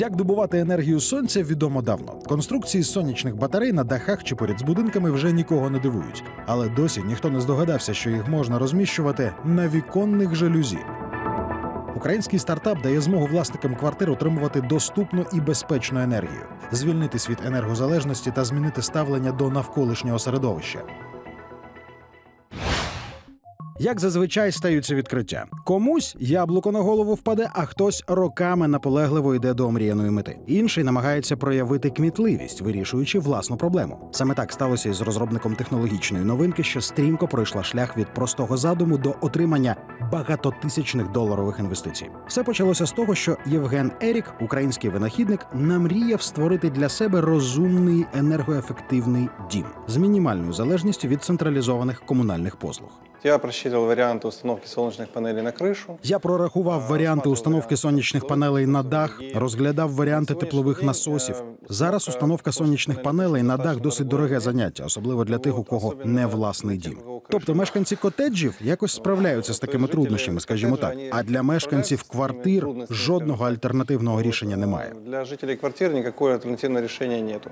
Як добувати енергію сонця, відомо давно. Конструкції сонячних батарей на дахах чи поряд з будинками вже нікого не дивують. Але досі ніхто не здогадався, що їх можна розміщувати на віконних жалюзі. Український стартап дає змогу власникам квартир отримувати доступну і безпечну енергію, звільнитись від енергозалежності та змінити ставлення до навколишнього середовища. Як зазвичай стаються відкриття. Комусь яблуко на голову впаде, а хтось роками наполегливо йде до омріяної мети. Інший намагається проявити кмітливість, вирішуючи власну проблему. Саме так сталося із розробником технологічної новинки, що стрімко пройшла шлях від простого задуму до отримання багатотисячних доларових інвестицій. Все почалося з того, що Євген Ерік, український винахідник, намріяв створити для себе розумний енергоефективний дім з мінімальною залежністю від централізованих комунальних послуг. Я просчитывал варианты установки солнечных панелей на крышу. Я прорахував варіанти установки сонячних панелей на дах, розглядав варіанти теплових насосів. Зараз установка сонячних панелей на дах досить дороге заняття, особливо для тих, у кого не власний дім. Тобто мешканці котеджів якось справляються з такими труднощами, скажімо так. А для мешканців квартир жодного альтернативного рішення немає. Для жителей квартир никакого альтернативного решения нету.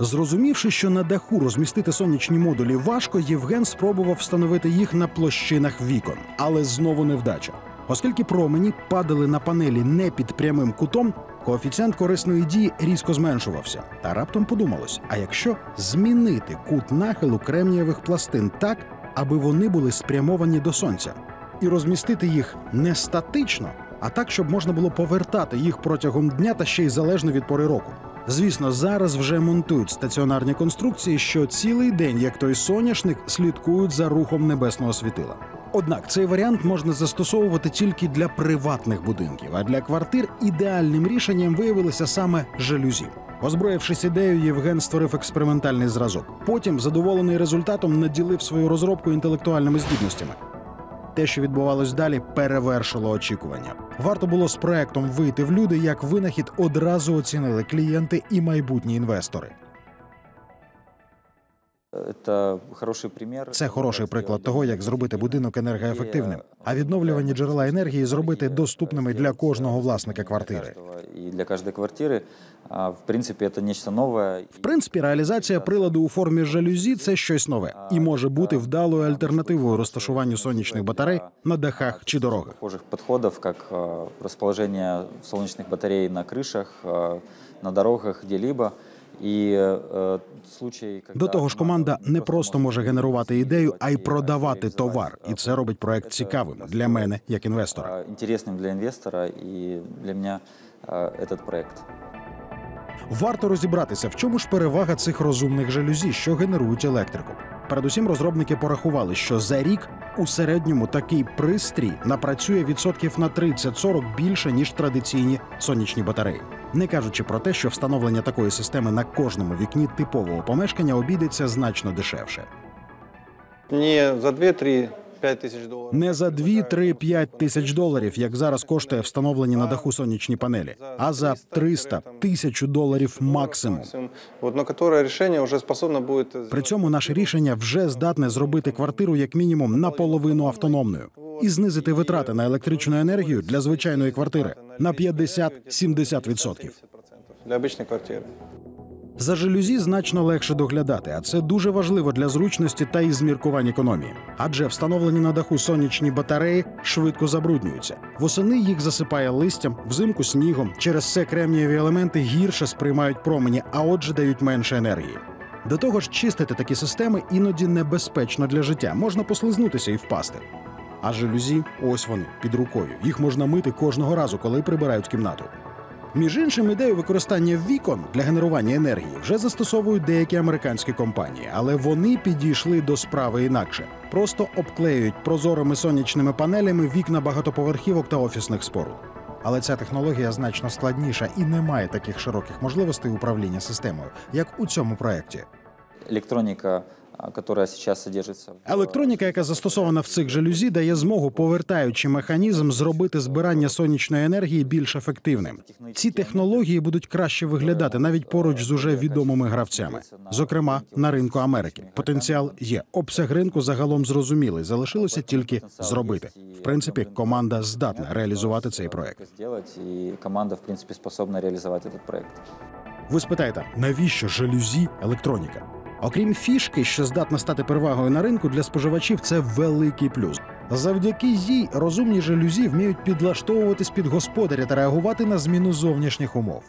Зрозумівши, що на даху розмістити сонячні модулі важко, Євген спробував встановити їх на площинах вікон, але знову невдача. Оскільки промені падали на панелі не під прямим кутом, коефіцієнт корисної дії різко зменшувався. Та раптом подумалось: а якщо змінити кут нахилу кремнієвих пластин так, аби вони були спрямовані до сонця, і розмістити їх не статично, а так, щоб можна було повертати їх протягом дня та ще й залежно від пори року. Звісно, зараз вже монтують стаціонарні конструкції, що цілий день, як той соняшник, слідкують за рухом небесного світила. Однак цей варіант можна застосовувати тільки для приватних будинків, а для квартир ідеальним рішенням виявилися саме жалюзі. Озброївшись ідеєю, Євген створив експериментальний зразок. Потім, задоволений результатом, наділив свою розробку інтелектуальними здібностями. Те, що відбувалось далі, перевершило очікування. Варто було з проектом вийти в люди, як винахід одразу оцінили клієнти і майбутні інвестори. Это хороший пример. Це хороший приклад того, як зробити будинок енергоефективним, а відновлювані джерела енергії зробити доступними для кожного власника квартири. И для каждой квартиры. А, В принципе, это нечто новое. В принципі, реалізація приладу у формі жалюзі це щось нове і може бути вдалою альтернативою розташуванню сонячних батарей на дахах чи дорогах. Похожих подходов, как а, расположение солнечных батарей на крышах, а, на дорогах, где-либо. И э, случай, когда До того ж, команда не просто може генерувати ідею, а й продавати товар, і це робить проект цікавим для мене як інвестора. а, интересным для инвестора и для меня а, этот проект. Варто розібратися, в чому ж перевага цих розумних жалюзі, що генерують електрику. Передусім, розробники порахували, що за рік у середньому такий пристрій напрацює відсотків на 30-40 більше ніж традиційні сонячні батареї. Не кажучи про те, що встановлення такої системи на кожному вікні типового помешкання обійдеться значно дешевше. Не за 2-3 5 тысяч долларов. Не за 2, 3, 5 тисяч доларів, як зараз коштує встановлені на даху сонячні панелі, а за 300 тисячу доларів максимум. Которое решение способно будет... При цьому наше рішення вже здатне зробити квартиру як мінімум наполовину автономною і знизити витрати на електричну енергію для звичайної квартири на 50-70%. Для обычной квартиры. За жалюзі значно легше доглядати, а це дуже важливо для зручності та із зміркувань економії. Адже встановлені на даху сонячні батареї швидко забруднюються. Восени їх засипає листям, взимку снігом. Через це кремнієві елементи гірше сприймають промені, а отже дають менше енергії. До того ж, чистити такі системи іноді небезпечно для життя. Можна послизнутися і впасти. А жалюзі ось вони під рукою. Їх можна мити кожного разу, коли прибирають кімнату. Між іншим, ідею використання вікон для генерування енергії вже застосовують деякі американські компанії, але вони підійшли до справи інакше. Просто обклеюють прозорими сонячними панелями вікна багатоповерхівок та офісних споруд. Але ця технологія значно складніша і не має таких широких можливостей управління системою, як у цьому проєкті. Электроника а, которая сейчас содержится. Електроніка, яка застосована в цих жалюзі, дає змогу, повертаючи механізм, зробити збирання сонячної енергії більш ефективним. Ці технології будуть краще виглядати навіть поруч з уже відомими гравцями, зокрема на ринку Америки. Потенціал є. Обсяг ринку загалом зрозумілий. Залишилося тільки зробити. В принципі, команда здатна реалізувати цей проект. И команда, в принципе, способна реализовать этот проект. Ви спитаєте, навіщо жалюзі електроніка? Окрім фішки, що здатна стати перевагою на ринку для споживачів, це великий плюс. Завдяки їй розумні жалюзі вміють підлаштовуватись під господаря та реагувати на зміну зовнішніх умов.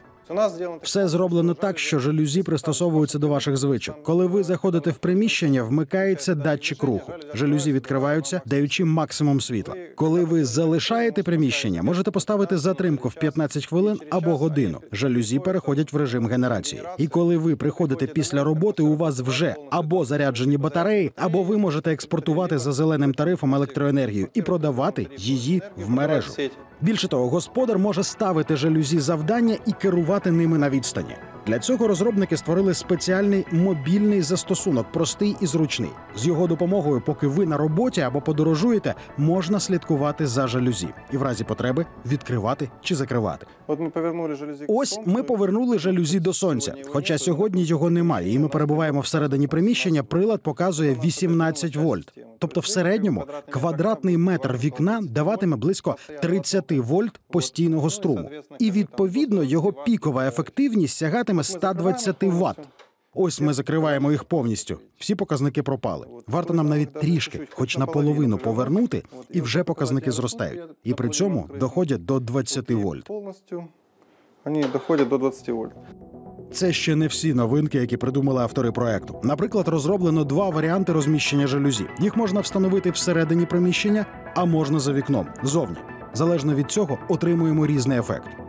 Все зроблено так, що жалюзі пристосовуються до ваших звичок. Коли ви заходите в приміщення, вмикається датчик руху. Жалюзі відкриваються, даючи максимум світла. Коли ви залишаєте приміщення, можете поставити затримку в 15 хвилин або годину. Жалюзі переходять в режим генерації. І коли ви приходите після роботи, у вас вже або заряджені батареї, або ви можете експортувати за зеленим тарифом електроенергію і продавати її в мережу. Більше того, господар може ставити жалюзі завдання і керувати ними на відстані. Для цього розробники створили спеціальний мобільний застосунок, простий і зручний. З його допомогою, поки ви на роботі або подорожуєте, можна слідкувати за жалюзі і в разі потреби відкривати чи закривати. Вот мы повернули жалюзи. к Ось ми повернули жалюзі до сонця. Хоча сьогодні його немає, і ми перебуваємо всередині приміщення. Прилад показує 18 вольт. Тобто, в середньому квадратний метр вікна даватиме близько 30 вольт постійного струму, і відповідно його пікова ефективність сягатиме 120 ватт. Ось ми закриваємо їх повністю. Всі показники пропали. Варто нам навіть трішки, хоч наполовину повернути, і вже показники зростають. І при цьому доходять до 20 вольт. Полностью. Они доходят до 20 вольт. Це ще не всі новинки, які придумали автори проекту. Наприклад, розроблено два варіанти розміщення жалюзі. Їх можна встановити всередині приміщення, а можна за вікном зовні. Залежно від цього, отримуємо різний ефект.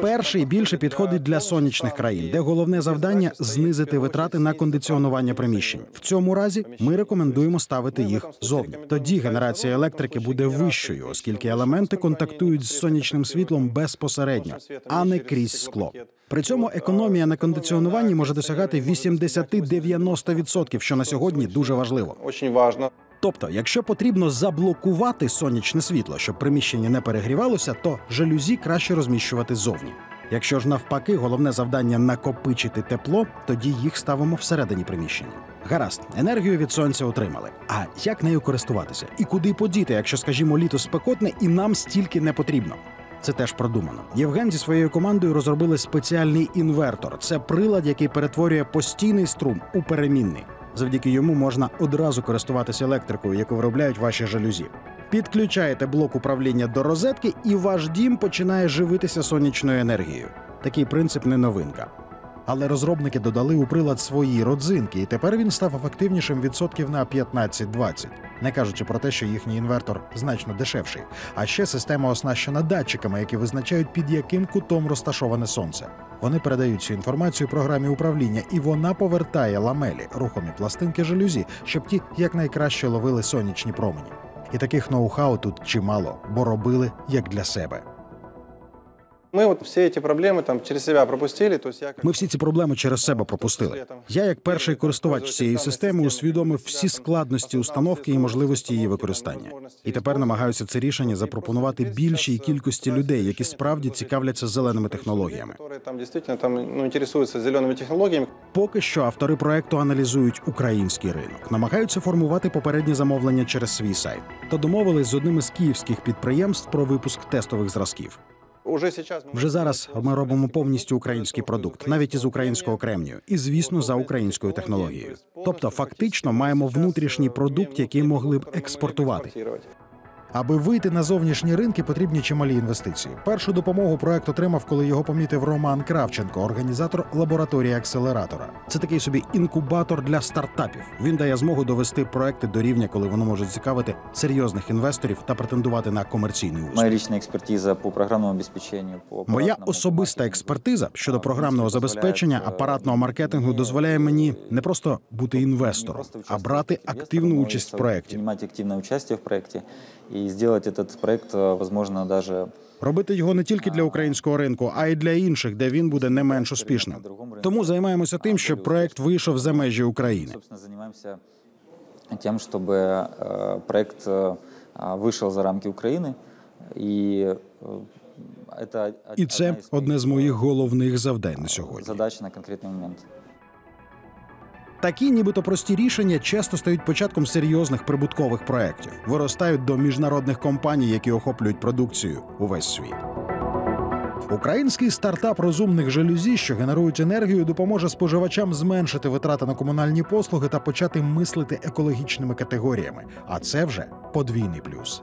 Перший більше підходить для сонячних країн, де головне завдання знизити витрати на кондиціонування приміщень. В цьому разі ми рекомендуємо ставити їх зовні. Тоді генерація електрики буде вищою, оскільки елементи контактують з сонячним світлом безпосередньо, а не крізь скло. При цьому економія на кондиціонуванні може досягати 80-90%, що на сьогодні дуже важливо. очень важно. Тобто, якщо потрібно заблокувати сонячне світло, щоб приміщення не перегрівалося, то жалюзі краще розміщувати зовні. Якщо ж навпаки, головне завдання накопичити тепло, тоді їх ставимо всередині приміщення. Гаразд, енергію від сонця отримали. А як нею користуватися? І куди подіти, якщо, скажімо, літо спекотне і нам стільки не потрібно? Це теж продумано. Євген зі своєю командою розробили спеціальний інвертор. Це прилад, який перетворює постійний струм у перемінний. Завдяки йому можна одразу користуватися електрикою, яку виробляють ваші жалюзі. Підключаєте блок управління до розетки, і ваш дім починає живитися сонячною енергією. Такий принцип не новинка. Але розробники додали у прилад свої родзинки, і тепер він став ефективнішим відсотків на 15-20, не кажучи про те, що їхній інвертор значно дешевший. А ще система оснащена датчиками, які визначають під яким кутом розташоване сонце. Вони передають цю інформацію програмі управління, і вона повертає ламелі, рухомі пластинки жалюзі, щоб ті якнайкраще ловили сонячні промені. І таких ноу-хау тут чимало, бо робили як для себе. Мы вот все эти проблемы там через себя пропустили. То есть я как Ми всі ці проблеми через себе пропустили. Я, як перший користувач цієї системи, усвідомив всі складності установки і можливості її використання. І тепер намагаюся це рішення запропонувати більшій кількості людей, які справді цікавляться зеленими технологіями. которые там действительно там, ну, интересуются зелеными технологиями. Поки що автори проекту аналізують український ринок, намагаються формувати попередні замовлення через свій сайт. Та домовились з одним із київських підприємств про випуск тестових зразків. Вже зараз ми робимо повністю український продукт, навіть із українського кремнію, і звісно, за українською технологією. Тобто, фактично, маємо внутрішній продукт, який могли б експортувати. экспортировать. Аби вийти на зовнішні ринки, потрібні чималі інвестиції. Першу допомогу проект отримав, коли його помітив Роман Кравченко, організатор лабораторії акселератора. Це такий собі інкубатор для стартапів. Він дає змогу довести проекти до рівня, коли вони можуть цікавити серйозних інвесторів та претендувати на комерційний успіх. Моя личная экспертиза по программному обеспечению, по Моя аппаратному особиста маркетингу, експертиза щодо а, програмного в принципе, забезпечення дозволяет, э, апаратного маркетингу мне, дозволяє мені э, не просто бути не інвестором, просто а участвовать брати как инвестор, активну но и участь в со- проєкті. Принимать активное участие в проекте и сделать этот проект, э, возможно, даже Робити його не тільки для українського ринку, а й для інших, де він буде не менш успішним. Тому займаємося тим, щоб проект вийшов за межі України. Собственно, занимаемся тем, чтобы э, проект э, а, вышел за рамки Украины. И э, это І це одне з моїх головних завдань на сьогодні. задач на конкретный момент. Такі, нібито прості рішення, часто стають початком серйозних прибуткових проєктів, виростають до міжнародних компаній, які охоплюють продукцію увесь світ. Український стартап розумних жалюзі, що генерують енергію, допоможе споживачам зменшити витрати на комунальні послуги та почати мислити екологічними категоріями. А це вже подвійний плюс.